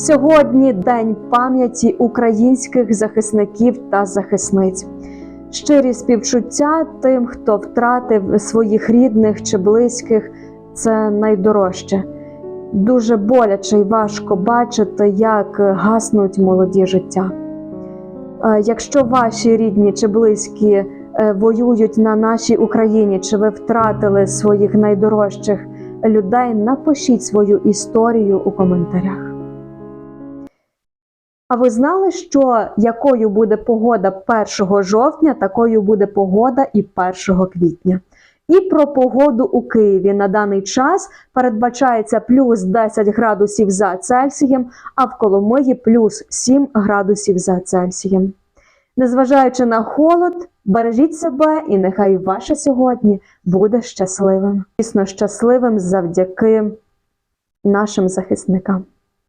Сьогодні день пам'яті українських захисників та захисниць. Щирі співчуття тим, хто втратив своїх рідних чи близьких, це найдорожче. Дуже боляче і важко бачити, як гаснуть молоді життя. Е, Якщо ваші рідні чи близькі е, воюють на нашій Україні, чи ви втратили своїх найдорожчих людей, напишіть свою історію у коментарях. А ви знали, що якою буде погода 1 жовтня, такою буде погода і 1 квітня. І про погоду у Києві на даний час передбачається плюс 10 градусів за Цельсієм, а в Коломиї плюс 7 градусів за Цельсієм. Незважаючи на холод, бережіть себе і нехай ваше сьогодні буде щасливим. Дійсно щасливим завдяки нашим захисникам.